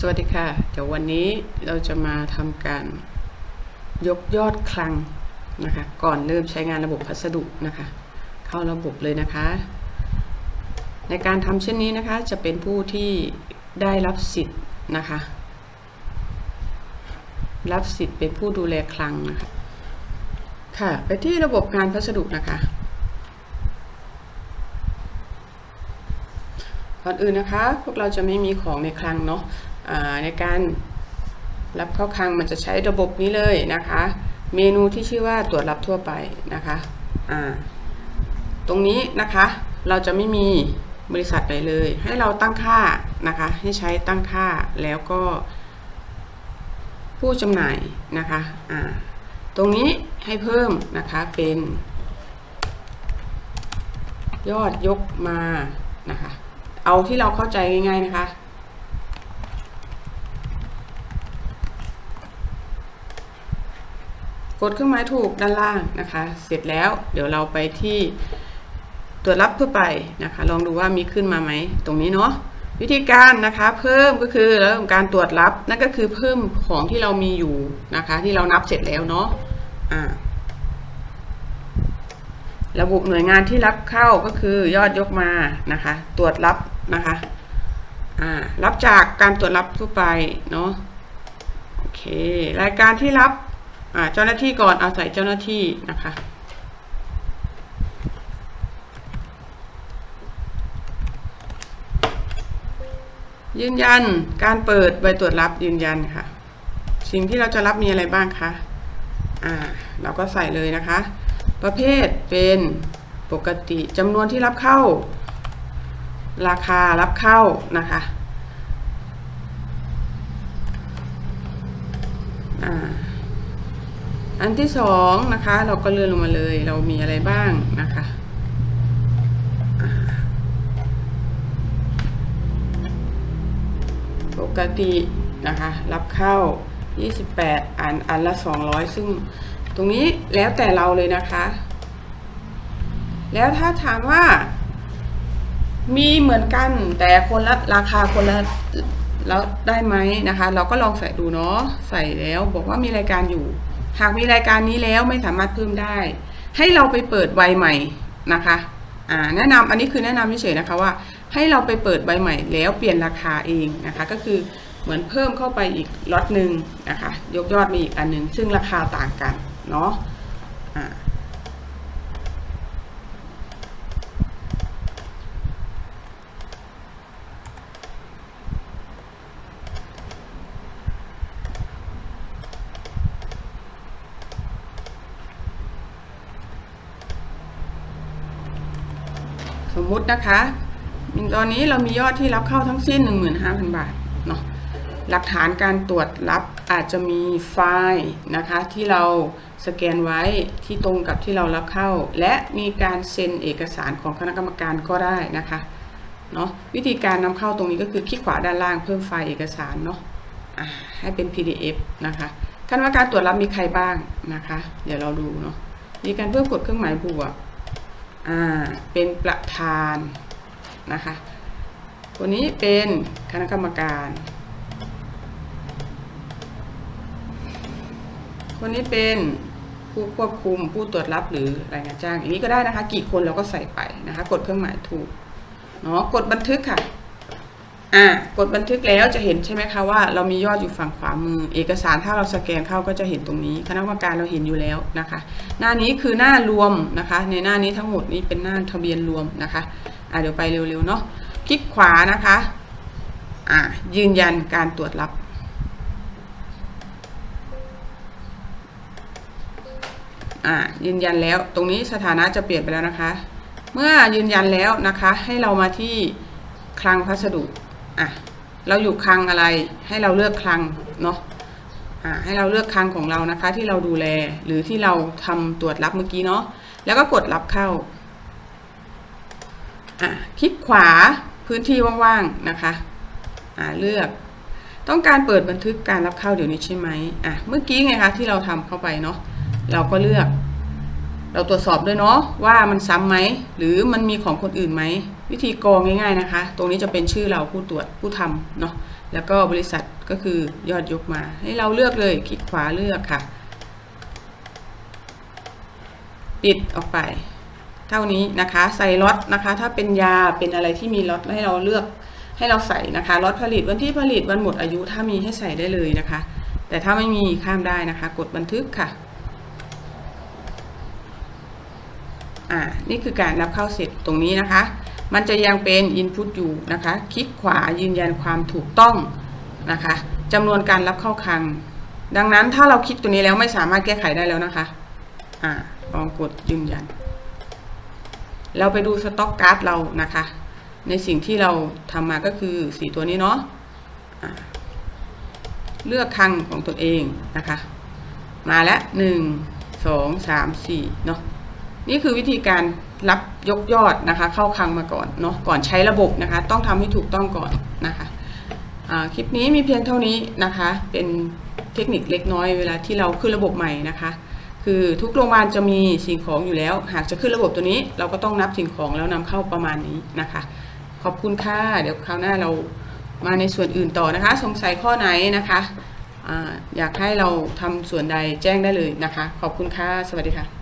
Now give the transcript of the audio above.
สวัสดีค่ะ เดี๋ยววันนี้เราจะมาทำการยกยอดคลังนะคะ ก่อนเริ่มใช้งานระบบพัสดุนะคะ เข้าระบบเลยนะคะ ในการทำเช่นนี้นะคะ จะเป็นผู้ที่ได้รับสิทธิ์นะคะ รับสิทธิ์เป็นผู้ดูแลคลังนะคะ ค่ะ ไปที่ระบบงานพัสดุนะคะก่อนอื่นนะคะ พวกเราจะไม่มีของในคลังเนาะะ ในการรับเข้าคลังมันจะใช้ระบบนี้เลยนะคะ เมนูที่ชื่อว่าตรวจรับทั่วไปนะคะตรงนี้นะคะเราจะไม่มีบริษัทใดเลย ให้เราตั้งค่านะคะ ให้ใช้ตั้งค่าแล้วก็ ผู้จำหน่ายนะคะอ่าตรงนี้ให้เพิ่มนะคะเป็น ยอดยกมานะคะ เอาที่เราเข้าใจง่ายๆนะคะ ดเครื่องหมายถูกด้านล่างนะคะ เสร็จแล้วเดี๋ยวเราไปที่ตรวรับทั่วไปนะคะ ลองดูว่ามีขึ้นมาไหมตรงนี้เนาะวิธีการนะคะเพิ่มก็คือเริ่มการตรวจรับนั่นก็คือเพิ่มของที่เรามีอยู่นะคะ ที่เรานับเสร็จแล้วเนาะอ่าระบุหน่วยงานที่รับเข้าก็คือยอดยกมานะคะ ตรวจรับนะคะรับจากการตรวจรับทั่วไปเนาะโอเค รายการที่รับ เจ้าหน้าที่ก่อนเอาใส่เจ้าหน้าที่นะคะยืนยันการเปิดใบตรวจรับยืนยันค่ะ สิ่งที่เราจะรับมีอะไรบ้างคะอ่าเราก็ใส่เลยนะคะ ประเภทเป็นปกติจำนวนที่รับเข้า ราคารับเข้านะคะอ่า อันที่สองนะคะ เราก็เลื่อนลงมาเลย เรามีอะไรบ้างนะคะปกตินะคะ รับเข้า 28 อันอันละ 200 ซึ่งตรงนี้แล้วแต่เราเลยนะคะ แล้วถ้าถามว่า มีเหมือนกันแต่คนละราคาคนละแล้วได้ไหมนะคะ เราก็ลองใส่ดูเนาะใส่แล้วบอกว่ามีรายการอยู่ หากมีรายการนี้แล้วไม่สามารถเพิ่มได้ ให้เราไปเปิดใบใหม่นะคะอ่าแนะนำอันนี้คือแนะนำเฉยๆนะคะว่า ให้เราไปเปิดใบใหม่แล้วเปลี่ยนราคาเองนะคะ ก็คือเหมือนเพิ่มเข้าไปอีกล็อตหนึ่งนะคะ ยกยอดมาอีกอันหนึ่งซึ่งราคาต่างกันเนาะอ่า สมมุตินะคะตอนนี้เรามียอดที่รับเข้าทั้งสิ้น 15,000 บาทเนาะหลักฐานการตรวจรับอาจจะมีไฟล์นะคะที่เราสแกนไว้ที่ตรงกับที่เรารับเข้า และมีการเซ็นเอกสารของคณะกรรมการก็ได้นะคะเนาะวิธีการนำเข้าตรงนี้ก็คือคลิกขวาด้านล่างเพิ่มไฟล์เอกสารเนาะะให้เป็น PDF นะคะคณะกรรมการตรวจรับมีใครบ้างนะคะ เดี๋ยวเราดูเนาะมีการเพิ่มกดเครื่องหมายบวก อ่าเป็นประธานนะคะคนนี้เป็นคณะกรรมการคนนี้เป็นผู้ควบคุมผู้ตรวจรับหรือรายงานจ้างอันนี้ก็ได้นะคะ กี่คนเราก็ใส่ไปนะคะ กดเครื่องหมายถูกเนาะกดบันทึกค่ะ อ่ากดบันทึกแล้วจะเห็นใช่ไหมคะว่าเรามียอดอยู่ฝั่งขวามือ เอกสารถ้าเราสแกนเข้าก็จะเห็นตรงนี้ คณะกรรมการเราเห็นอยู่แล้วนะคะ หน้านี้คือหน้ารวมนะคะ ในหน้านี้ทั้งหมดนี้เป็นหน้าทะเบียนรวมนะคะอ่าเดี๋ยวไปเร็วๆเนาะคลิกขวานะคะอ่ายืนยันการตรวจรับอ่ายืนยันแล้วตรงนี้สถานะจะเปลี่ยนไปแล้วนะคะ เมื่อยืนยันแล้วนะคะ ให้เรามาที่คลังพัสดุ อะเราอยู่คลังอะไรให้เราเลือกคลังเนาะอ่าให้เราเลือกคลังของเรานะคะ ที่เราดูแลหรือที่เราทำตรวจรับเมื่อกี้เนาะแล้วก็กดรับเข้าอะคลิกขวาพื้นที่ว่างๆนะคะอ่าเลือกต้องการเปิดบันทึกการรับเข้าเดี๋ยวนี้ใช่ไหมอะเมื่อกี้ไงคะที่เราทำเข้าไปเนาะเราก็เลือก เราตรวจสอบด้วยเนาะว่ามันซ้ำไหมหรือมันมีของคนอื่นไหม วิธีกรองง่ายๆนะคะ ตรงนี้จะเป็นชื่อเราผู้ตรวจผู้ทำเนาะแล้วก็บริษัทก็คือยอดยกมา ให้เราเลือกเลยคลิกขวาเลือกค่ะ ปิดออกไป เท่านี้นะคะใส่ล็อตนะคะ ถ้าเป็นยาเป็นอะไรที่มีล็อตให้เราเลือกให้เราใส่นะคะล็อตผลิตวันที่ผลิตวันหมดอายุถ้ามีให้ใส่ได้เลยนะคะ แต่ถ้าไม่มีข้ามได้นะคะ กดบันทึกค่ะ อ่านี่คือการรับเข้าเสร็จตรงนี้นะคะ มันจะยังเป็น Input อยู่นะคะ คลิกขวายืนยันความถูกต้องนะคะจำนวนการรับเข้าคลัง ดังนั้นถ้าเราคลิกตัวนี้แล้วไม่สามารถแก้ไขได้แล้วนะคะอ่าลองกดยืนยัน เราไปดูสต็อกการ์ดเรานะคะ ในสิ่งที่เราทำมาก็คือสีตัวนี้เนาะอ่าเลือกคลังของตนเองนะคะ มาแล้วหนึ่งสองสามสี่เนาะ นี่คือวิธีการรับยกยอดนะคะ เข้าคลังมาก่อนเนาะก่อนใช้ระบบนะคะ ต้องทำให้ถูกต้องก่อนนะคะคลิปนี้มีเพียงเท่านี้นะคะ เป็นเทคนิคเล็กน้อยเวลาที่เราขึ้นระบบใหม่นะคะ คือทุกโรงพยาบาลจะมีสิ่งของอยู่แล้ว หากจะขึ้นระบบตัวนี้ เราก็ต้องนับสิ่งของแล้วนำเข้าประมาณนี้นะคะ ขอบคุณค่ะเดี๋ยวคราวหน้าเรามาในส่วนอื่นต่อนะคะ สงสัยข้อไหนนะคะออยากให้เราทำส่วนใดแจ้งได้เลยนะคะ ขอบคุณค่ะสวัสดีค่ะ